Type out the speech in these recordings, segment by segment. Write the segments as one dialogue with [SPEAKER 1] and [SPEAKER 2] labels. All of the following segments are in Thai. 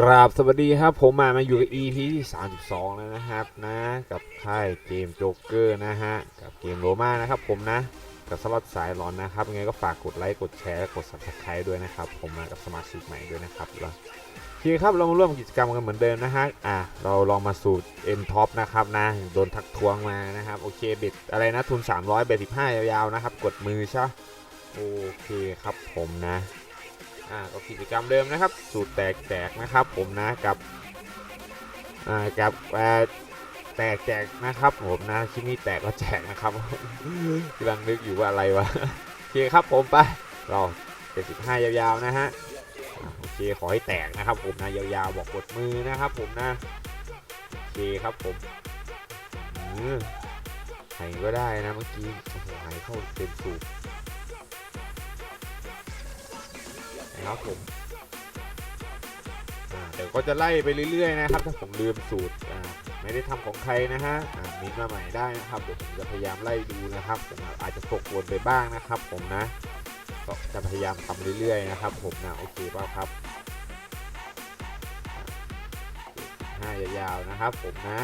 [SPEAKER 1] กราบสวัสดีครับ ผมมามาอยู่กับ EP ที่ 32 แล้วนะครับนะกับค่ายเกมโจ๊กเกอร์นะฮะ กับเกมโรมานะครับผมนะ กับสล็อตสายร้อนนะครับยังไงก็ฝากกดไลค์กดแชร์กด subscribe ด้วยนะครับ ผมมากับสมาชิกใหม่ด้วยนะครับแล้วโอเคครับเรามาร่วมกิจกรรมกันเหมือนเดิมนะฮะอะเราลองมาสูตร M Top นะครับนะโดนทักทวงมานะครับโอเคเบ็ดอะไรนะทุน 300เบ็ด15 ยาวๆนะครับ กดมือใช่โอเคครับผมนะ อ่าก็กิจกรรมเดิมนะครับ สูตรแตกแจกนะครับ ผมนะกับอ่ากับอ่อแตกแจกนะครับ ผมนะชิ้นนี้แตกก็แจกนะครับกำลังนึกอยู่ว่าอะไรวะโอเคครับผมไปราเป็นสิบห้ายาวๆนะฮะโอเคขอให้แตกนะครับ ผมนะยาวๆบอกกดมือนะครับ ผมนะโอเคครับผมอืมไหก็ได้นะเมื่อกี้หไหเข้าเต็มสูบ ครับผมเดี๋ยวก็จะไล่ไปเรื่อยๆนะครับ ถ้าผมลืมสูตรไม่ได้ทำของใครนะฮะมินมาใหม่ได้นะครับเดี๋ยวผมจะพยายามไล่ดูนะครับอาจจะตกวนไปบ้างนะครับ ผมนะก็จะพยายามทำเรื่อยๆนะครับ ผมนะโอเคเปล่าครับห้ายาวๆนะครับ ผมนะ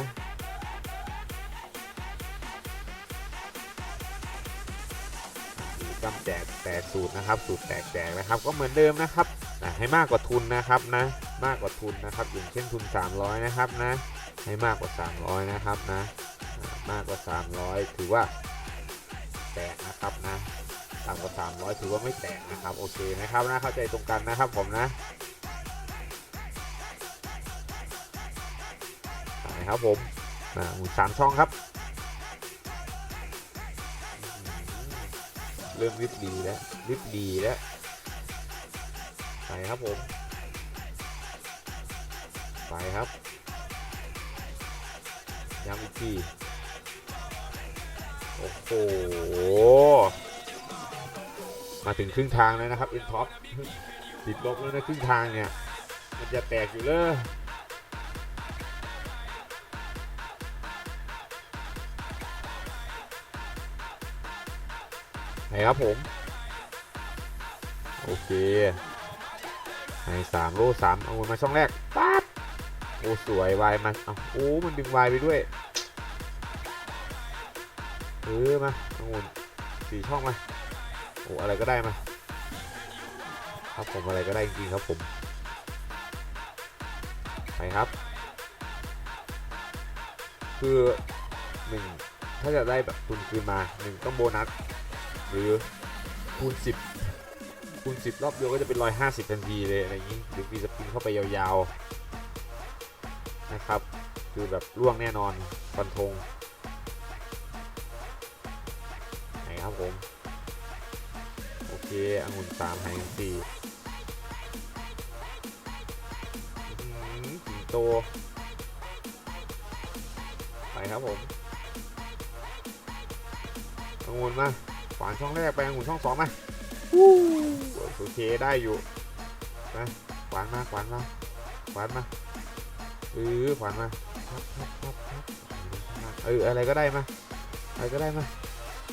[SPEAKER 1] จกรรมแจกแตกสูตรนะครับ สูตรแตกแจกนะครับ ก็เหมือนเดิมนะครับอะให้มากกว่าทุนนะครับนะ มากกว่าทุนนะครับ อย่างเช่นทุน 300 นะครับนะ ให้มากกว่า 300 นะครับนะ มากกว่า 300 ถือว่าแตกนะครับนะต่ำกว่า 300 ถือว่าไม่แตกนะครับ โอเคนะครับนะ เข้าใจตรงกันนะครับผมนะนะครับผมอ่าหมุนสามช่องครับ ริ่มริบดีแล้วริบดีแล้วไปครับผม ไปครับย้ำอีกทีโอ้โหมาถึงครึ่งทางแล้วนะครับอินท็อปติดลบแล้วนะครึ่งทางเนี่ย มันจะแตกอยู่เลย ครับผม โอเคให้สามโลสามเอามาช่องแรกปั๊บโอ้สวยวายมาเอาโอ้มันดึงวายไปด้วยเออมาเอางุนสี่ช่องมาโอ้อะไรก็ได้มาครับผมอะไรก็ได้จริงครับผมไปครับ คือหนึ่งถ้าจะได้แบบทุนคืนมาหนึ่งต้องโบนัส หรือคูณ10คูณ10รอบเดียวก็จะเป็น150ทันทีเลยอะไรอย่างนี้หรือมีสปินเข้าไปยาวๆนะครับ คือแบบล่วงแน่นอนฟันธงไหนครับผม โอเคองุ่นสามไหงสี่อื้อหือสิงโตไปครับผมองุ่นมาข วานช่องแรกไปองุ่นช่องสองมาวู้โอเคได้อยู่นะขวานมาขวานมาขวานมาเออขวานมาเอออะไรก็ได้มาอะไรก็ได้มา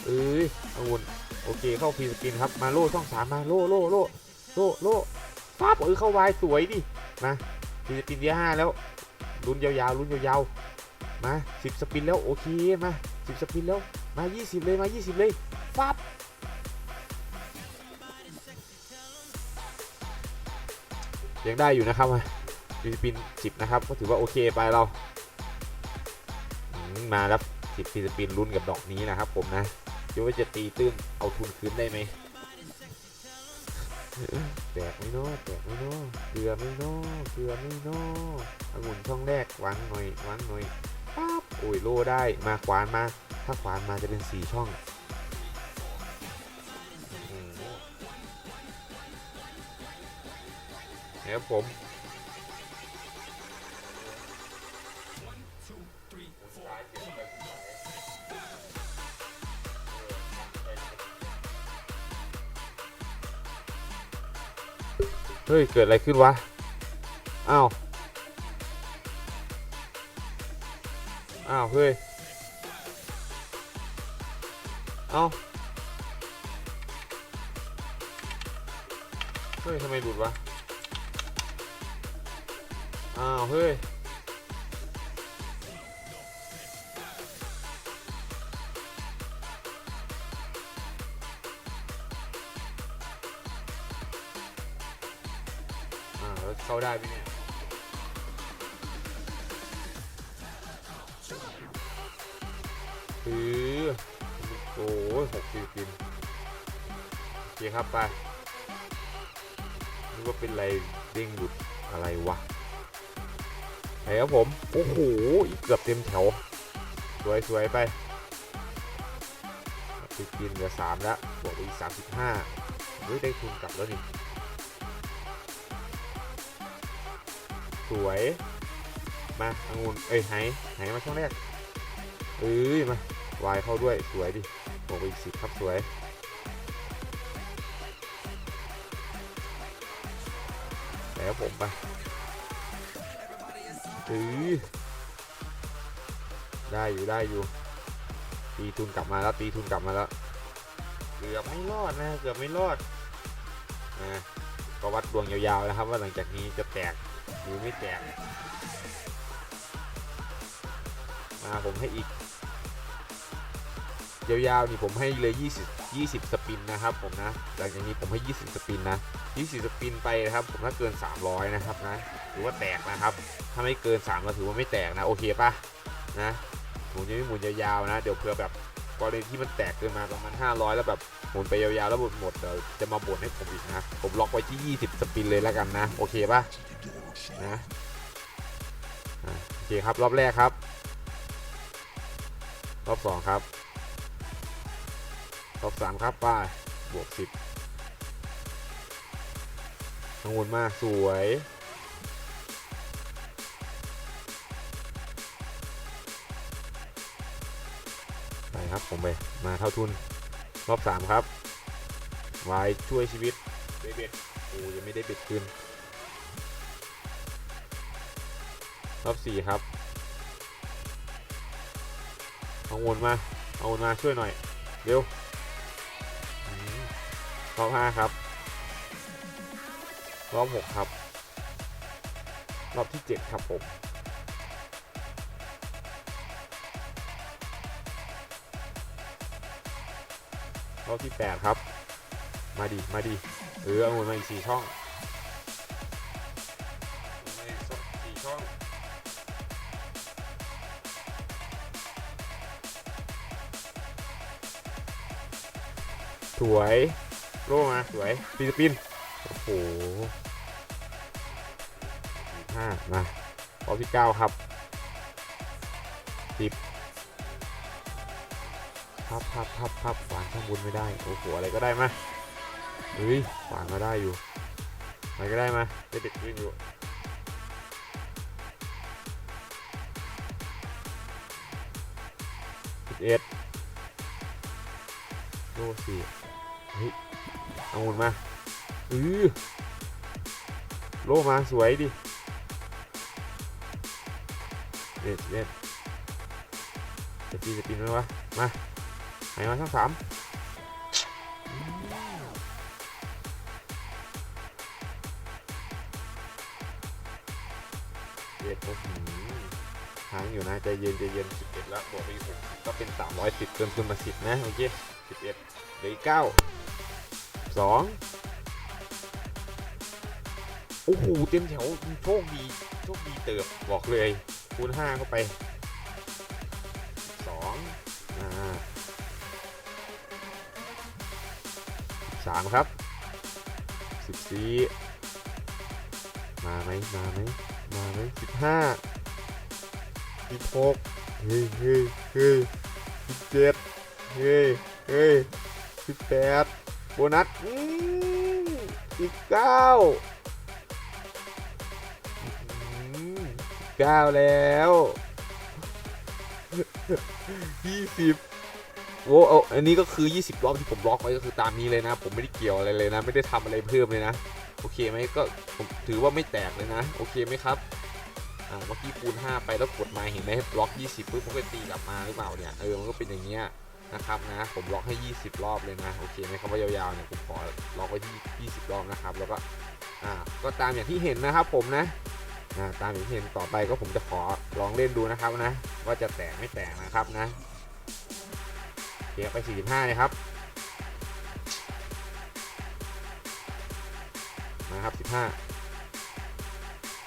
[SPEAKER 1] เออองุ่นโอเคเข้าฟรีสกินครับมาโล่ช่องสามมาโล่โล่โล่โล่โล่ปั๊บเออเข้าวายสวยดิมาฟรีสกินเดียห้าแล้วลุ้นยาวๆลุ้นยาวๆมาสิบสปินแล้วโอเคมาสิบสปินแล้วมา20เลยมา20เลย ฟับยังได้อยู่นะครับฟิลิปปินส์10นะครับก็ถือว่าโอเคไปเรา มาแล้ว10ฟิลิปปินส์ลุ้นกับดอกนี้นะครับผมนะคิดว่าจะตีตื้นเอาทุนคืนได้ไหมแตกไม่น้อแตกไม่น้อเกลือไม่น้อเกลือไม่น้อองุ่นช่องแรกวางหน่อยวางหน่อยปั๊บโอ้ยโลได้มาขวานมา ถ้าขวานมาจะเป็นสีช่อง นะครับผมเฮ้ย เกิดอะไรขึ้นวะ อ้าว อ้าว เฮ้ย เอาเฮ้ย ทำไมหลุดวะ อ้าว เฮ้ย อ่าแล้วเข้าได้ไหมเนี่ย คือ โอ้ยหกสิบกินโอเคครับ ไปนึกว่าเป็นอะไรเด้งหลุดอะไรวะ ครับผม โอ้โหอีกเกือบเต็มแถว สวยสวยไปสิดกินเหลือสามแล้ว บวกไปอีกสามสิบห้าเฮ้ยได้ทุนกลับแล้วนี่ สวย มาองุ่นเอ้ย ไหไหมาช่องแรก เอ้ย มาวายเข้าด้วย สวยดิ บวกไปอีกสิบครับ สวยแล้วผมไป ได้อยู่ได้อยู่ ตีทุนกลับมาแล้วตีทุนกลับมาแล้วเกือบไม่รอดนะเกือบไม่รอดนะก็วัดดวงยาวๆนะครับ ว่าหลังจากนี้จะแตกหรือไม่แตกมาผมให้อีกยาวๆนี่ผมให้เลย 20 20 สปินนะครับผมนะหลังจากนี้ผมให้ 20 สปินนะ 20 สปินไปนะครับ ผมถ้าเกิน 300 นะครับนะถือว่าแตกนะครับ ถ้าไม่เกิน3เราถือว่าไม่แตกนะ โอเคปะนะหมุนยังไม่หมุนยาวๆนะ เดี๋ยวเผื่อแบบกรณีที่มันแตกเกินมาประมาณ 500 แล้วแบบหมุนไปยาวๆแล้วหมดหมดเดี๋ยวจะมาบ่นให้ผมอีกนะ ผมล็อกไว้ที่ 20 สปินเลยแล้วกันนะ โอเคปะนะอะโอเคครับรอบแรกครับ รอบสองครับ รอบสามครับไป้ายบวกสิบกังวลมากสวย ไปครับผมไป มาเท่าทุน รอบสามครับ วายช่วยชีวิตได้เบ็ดโอ้ยังไม่ได้เบ็ดคืนรอบสี่ครับกังวลมา เอาวนมาช่วยหน่อย เร็ว รอบห้าครับ รอบหกครับ รอบที่เจ็ดครับผมรอบที่แปดครับ มาดีมาดีเออเอาวนมาอีกสี่ช่องเอามาอีกสี่ช่องสวย โล่มาสวยปีสปินโอ้โหห้ามารอบที่เก้าครับสิบพับพับพับพับฝานข้างบนไม่ได้โอ้โหอะไรก็ได้มาเฮ้ยฝานมาได้อยู่อะไรก็ได้มาได้เด็กขึ้นอยู่สิบเอ็ดโลสี่เฮ้ย เอาหมุนมาอือโลมาสวยดิเด็ดเด็ดจะปีจะปีนไหมวะ มาไหนมาทั้งสามเด็ดโอ้โหค้างอยู่นะใจเย็นใจเย็นสิบเอ็ดแล้วบวกไปอีกหกก็เป็นสามร้อยสิบเกินทุนมาสิบนะโอเคสิบเอ็ดเหลืออีกเก้า สองโอ้โหเต็มแถวโชคดีโชคดีเติบบอกเลยคูณห้าเข้าไปสองอ่าสามครับสิบสี่มาไหมมาไหมมาไหมสิบห้าสิบหกเฮ้ยเฮ้ยเฮ้ยสิบเจ็ดเฮ้ยเฮ้ยสิบแปด บนัสอืมสิบเก้าเก้าแล้วยี่สิบโอ้เอาอันนี้ก็คือ 20 รอบที่ผมล็อกไว้ก็คือตามนี้เลยนะ ผมไม่ได้เกี่ยวอะไรเลยนะ ไม่ได้ทำอะไรเพิ่มเลยนะ โอเคไหมก็ผมถือว่าไม่แตกเลยนะ โอเคไหมครับอ่าเมื่อกี้คูณ5ไปแล้วกดมาเห็นไหมล็อก 20ปุ๊บมันก็ตีกลับมาหรือเปล่าเนี่ย เออ มันก็เป็นอย่างเงี้ย นะครับนะผมล็อกให้ 20 รอบเลยนะโอเคไหมครับว่ายาวๆเนี่ยผมขอล็อกไว้ที่ 20 รอบนะครับ แล้วก็อ่าก็ตามอย่างที่เห็นนะครับผมนะนะตามอย่างที่เห็นต่อไปก็ผมจะขอลองเล่นดูนะครับนะ ว่าจะแตกไม่แตกนะครับนะเกียร์ไป 45เลยครับนะครับ 15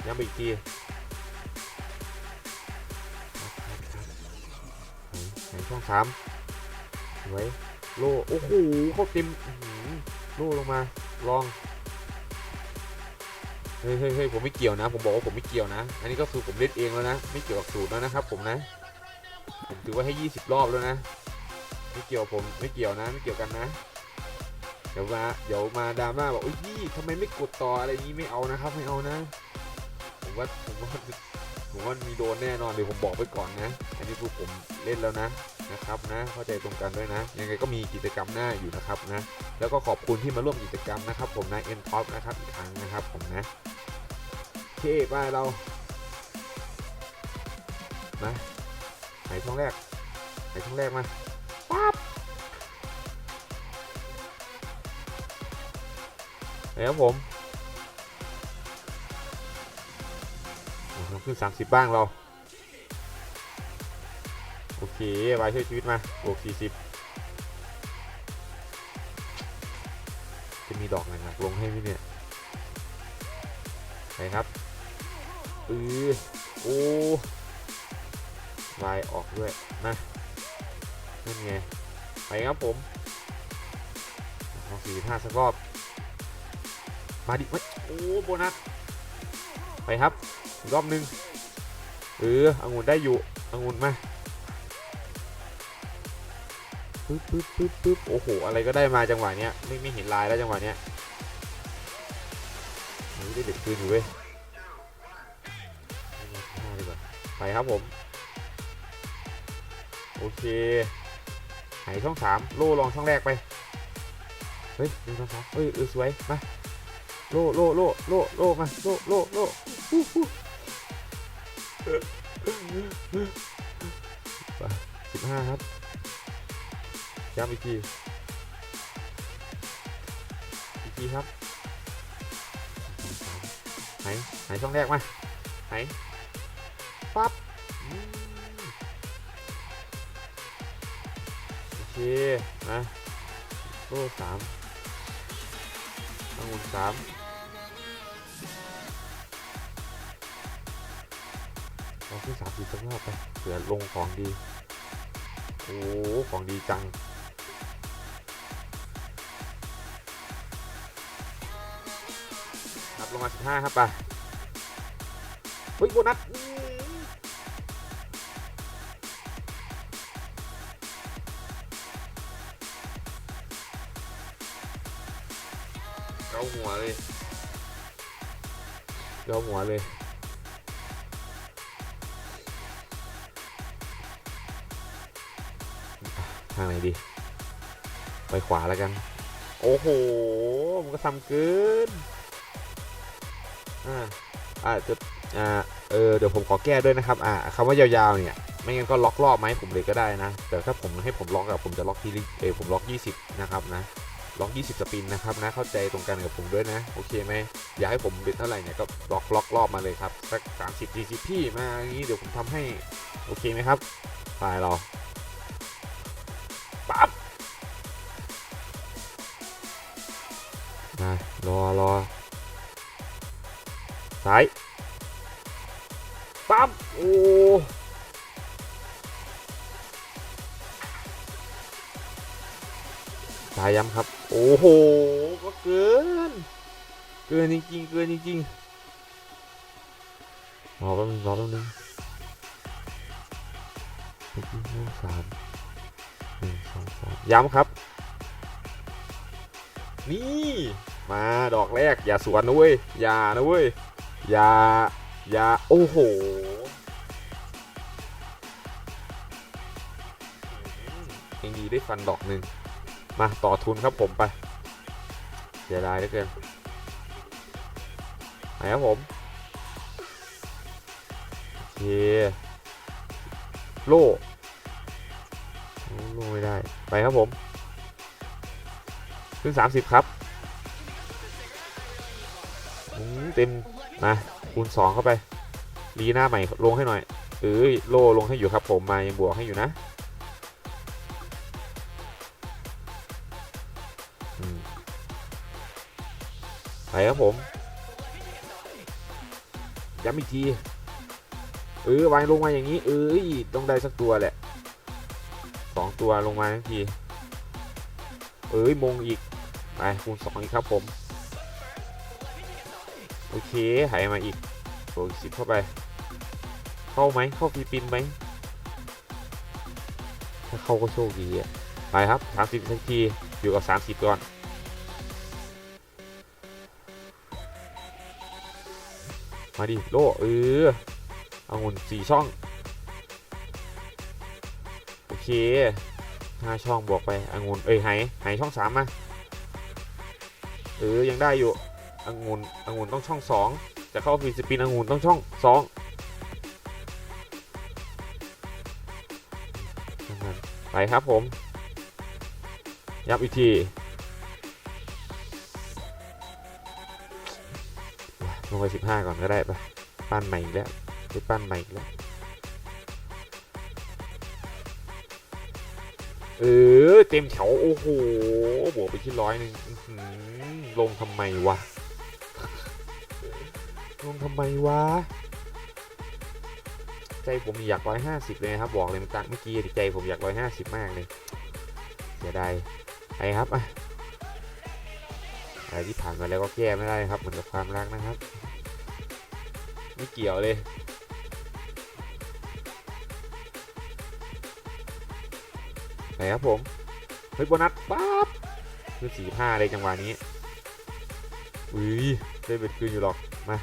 [SPEAKER 1] ย้ำอีกทีครับครับครับไหนไหนช่องสาม วยโล่โอ้โหเขาเต็มโล่ลงมาลองเฮ้ยเฮ้ยผมไม่เกี่ยวนะ ผมบอกว่าผมไม่เกี่ยวนะ อันนี้ก็คือผมเล่นเองแล้วนะ ไม่เกี่ยวกับสูตรแล้วนะครับ ผมนะ ผมถือว่าให้ 20 รอบแล้วนะ ไม่เกี่ยวผมไม่เกี่ยวนะ ไม่เกี่ยวกันนะ เดี๋ยวมาเดี๋ยวมาดราม่าบอกโอ้ยพี่ทำไมไม่กดต่ออะไรอย่างนี้ไม่เอานะครับไม่เอานะ ผมว่าผมว่าผมว่ามีโดนแน่นอนเดี๋ยวผมบอกไว้ก่อนนะ อันนี้คือผมเล่นแล้วนะ นะครับนะเข้าใจตรงกันด้วยนะ ยังไงก็มีกิจกรรมหน้าอยู่นะครับนะแล้วก็ขอบคุณที่มาร่วมกิจกรรมนะครับ ผมนะ M Top นะครับอีกครั้งนะครับผมนะโอเคไปเรามาไหนช่องแรกไหนช่องแรกมาปั๊บแล้วผมโอ้โหขึ้น 30 บ้างเรา โอเคไปช่วยชีวิตมาบวก40จะมีดอกหนักๆลงให้ไหมเนี่ยไปครับอือโอ้วายออกด้วยมานั่นไง ไปครับผมลองสี่ห้าสักรอบ มาดิโอ้โบนัส ไปครับ รอบหนึงเออองุ่นได้อยู่องุ่นมา ปึ๊บปึ๊บปึ๊บปึ๊บโอ้โห อะไรก็ได้มาจังหวะเนี้ย ไม่ไม่เห็นลายแล้วจังหวะเนี้ยเฮ้ยได้เด็ดคืนอยู่เว้ยไปครับผม โอเคไหนช่องสามโล่ลองช่องแรกไป เฮ้ยหนึ่งสองสามเฮ้ยเออสวย มา โล่โล่โล่โล่โล่มา โล่โล่โล่ฮู้ฮู้ไปสิบห้าครับ ย้ำอีกทีอีกทีครับสองสามไหนไหนช่องแรกมาไหนปั๊บโอเคมาโล่สามองุ่นสามเราขึ้นสามสี่สักรอบไปเผื่อลงของดี โอ้ ของดีจัง ลงมาสิบห้าครับไปเฮ้ยโบนัสเกาหัวเลยเกาหัวเลยทางไหนดี ไปขวาแล้วกัน โอ้โห มันก็ทำเกิน อ่าอาจจะอ่าเออเดี๋ยวผมขอแก้ด้วยนะครับอ่าคำว่ายาวๆเนี่ยไม่งั้นก็ล็อกรอบไหมผมเลยก็ได้นะ แต่ถ้าผมให้ผมล็อกอะผมจะล็อกที่ลิเออผมล็อก 20 นะครับนะล็อก 20 สปินนะครับนะเข้าใจตรงกันกับผมด้วยนะ โอเคไหมอยากให้ผมเป็นเท่าไหร่เนี่ยก็ล็อกล็อกรอบมาเลยครับสัก 30 40พี่มาอย่างนี้เดี๋ยวผมทำให้โอเคไหมครับไปเราปั๊บมารอรอ ซ้ายปั๊บโอ้สายย้ำครับ โอ้โห ก็เกิน เกินจริงๆ เกินจริงๆรอแป๊บนึงรอแป๊บนึงเมื่อกี้ห้าสามหนึ่งสองสามย้ำครับ นี่ มาดอกแรก อย่าสวนนะเว้ย อย่านะเว้ย ย่าอย่าโอ้โหยังดีได้ฟันดอกหนึ่งมาต่อทุนครับผมไปเสียดายเหลือเกินไปครับผมโอเคโล่โล่ไม่ได้ไปครับผมขึ้น 30 ครับอืมเต็ม มาคูณ2เข้าไปลีหน้าใหม่ลงให้หน่อยเอ้ยโลลงให้อยู่ครับผมมายังบวกให้อยู่นะไปครับผมย้ำอีกทีเออวางลงมาอย่างนี้ เอ้ยต้องได้สักตัวแหละสองตัวลงมาทั้งที เอ้ยมงอีก ไปคูณสองอีกครับผม โอเคหายมาอีกโอีกสิบเข้าไป เข้าไหมเข้าฟีปินไหมถ้าเข้าก็โชคดีอะไปครับสามสิบสักทีอยู่กับสามสิบก่อนมาดิโลเออเอางุนสี่ช่องโอเคห้าช่องบวกไปองุนเอ้ยไหไหช่องสามมาเออยังได้อยู่ องุนองุนต้องช่องสองจะเข้าฟีสปินองุนต้องช่องสองไปครับผม ยับอีกทีลงไปสิบห้าก่อนก็ได้ปะปั้นใหม่อีกแล้วไปปั้นใหม่อีกแล้ว เออ เต็มแถว โอ้โห บวกไปที่ร้อยหนึ่งลงทำไมวะ ลงทำไมวะ ใจผมอยากร้อยห้าสิบเลยนะครับ บอกเลยเมื่อกี้เมื่อกี้ใจผมอยากร้อยห้าสิบมากเลยเสียดายไปครับอะอะไรที่ผ่านมาแล้วก็แก้ไม่ได้ครับ เหมือนกับความรักนะครับ ไม่เกี่ยวเลยไหนครับผม เฮ้ยโบนัสปั๊บคือสี่ห้าเลยจังหวะนี้อุ้ยได้เป็นคืนอยู่หรอก มา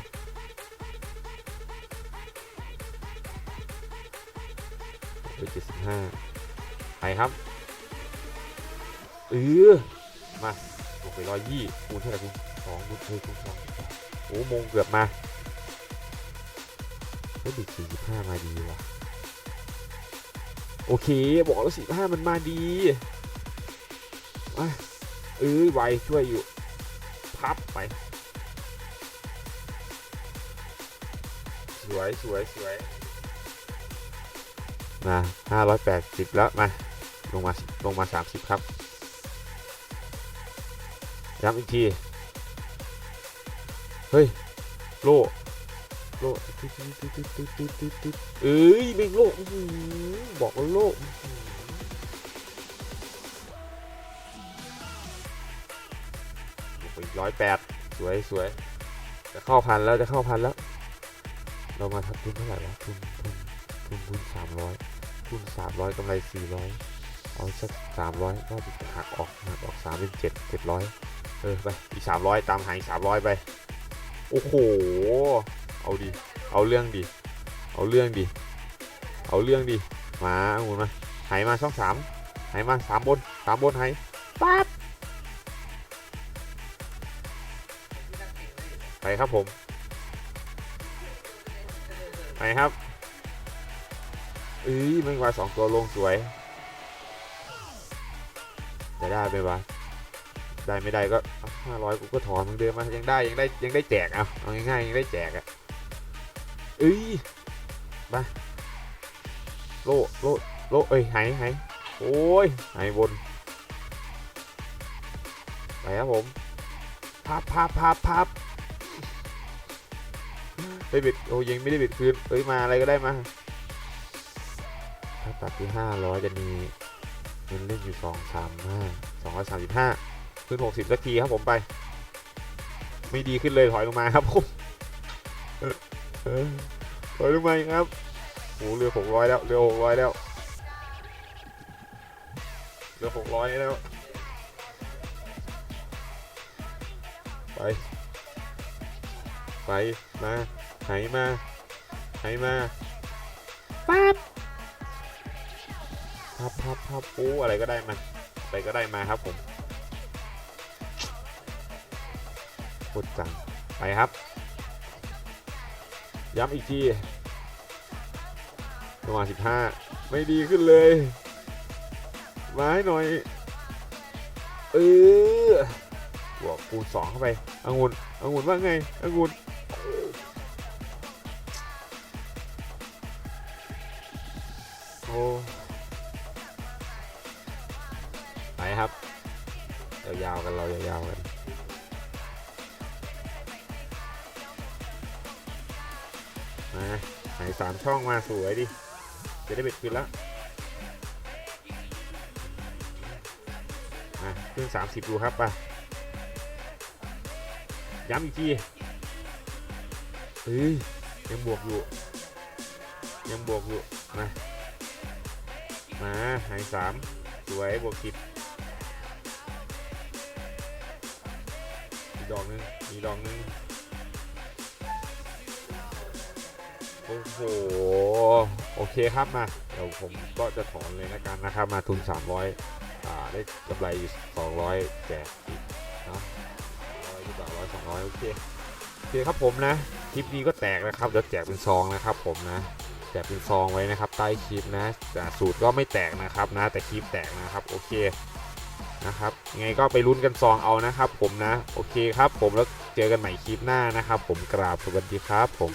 [SPEAKER 1] ห้าไปครับเออมาลงไปร้อยยี่คูณเท่าไหร่คูณสองคูณเฮ้ยคูณสองโอ้มงเกือบมาเฮ้ยดิสี่สิบห้ามาดีว่ะโอเคบอกแล้วสิห้ามันมาดีเอ้ยไวช่วยอยู่ พับไป สวยสวยสวย มาห้าร้อยแปดสิบแล้วมาลงมาลงมาสามสิบครับย้ำอีกที เฮ้ย โลโลตึ๊ดตึ๊ดตึ๊ดตึ๊ดตึ๊ดตึ๊ดเอ้ยไม่โลบอกว่าโลหือไปร้อยแปดสวยสวยจะเข้าพันแล้วจะเข้าพันแล้ว เรามาทับทุนเท่าไหร่วะทุนทุนทุนทุนสามร้อย ทุนสามร้อยกำไรสี่ร้อยเอาสักสามร้อยก็จะหักออกหักออกสามเป็นเจ็ดเจ็ดร้อยเอไป อีกสามร้อยตามหายสามร้อยไป โอ้โห เอาดิเอาเรื่องดิเอาเรื่องดิเอาเรื่องดิมาหมุนมาหายมาช่องสามหายมาสามบนสามบนหายปั๊บไปครับผม ไปครับ เอ้ยม่งว่าสองตัวลงสวย จะได้ไหมวะได้ไม่ได้ก็ห้าร้อยกูก็ถอนมึงเดิมมายังได้ยังได้ยังได้แจกเอาเอาง่ายๆยังได้แจกอะเอ้ยมาโลโลโลเอ้ยหายหายโอ้ยหายบนไปครับผมพับพับพับพับไปบิดโอ้ยังไม่ได้บิดคืนเอ้ยมาอะไรก็ได้มา ถ้าตัดที่ห้าร้อยจะมีเงินเล่นอยู่สองสามห้าสองร้อยสามสิบห้าขึ้น 60 สักทีครับผมไป ไม่ดีขึ้นเลยถอยลงมาครับผมถอยลงมาอีกครับโอ้เรือ 600 แล้วเรือ 600 แล้วเรือ 600 แล้ว ไป ไป มาไหมาไหมาปั๊บ พับพับพับปูอะไรก็ได้มาอะไรก็ได้มาครับผมโคตรจังไปครับ ย้ำอีกทีประมาณ15 ไม่ดีขึ้นเลย มาให้หน่อย เออบวกคูณ2เข้าไปองุ่นองุ่นว่าไงองุ่นโอ้าวๆกันเรายาวๆกันมาไหนสามช่องมาสวยดิ จะได้เบ็ดคืนล้วมาขึ้นสามสิบดูครับไปย้ำอีกทีเฮ้ยยังบวกอยู่ ยังบวกอยู่ มา มาหายสามสวยบวกสิบ ดอกนึง มีดอกหนึง โอ้โห โอเคครับมา เดี๋ยวผมก็จะถอนเลยนะกันนะครับ มาทุน 300อ่าได้กำไรอยู่200แจกอีกเนาะร้อยดีกว่าร้อยสองร้อยโอเค โอเคครับผมนะ คลิปนี้ก็แตกนะครับ เดี๋ยวแจกเป็นซองนะครับผมนะแจกเป็นซองไว้นะครับ ใต้คลิปนะแต่สูตรก็ไม่แตกนะครับนะ แต่คลิปแตกนะครับ โอเค นะครับยังไงก็ไปลุ้นกันซองเอานะครับ ผมนะ โอเคครับ ผมแล้วเจอกันใหม่คลิปหน้านะครับ ผมกราบสวัสดีครับผม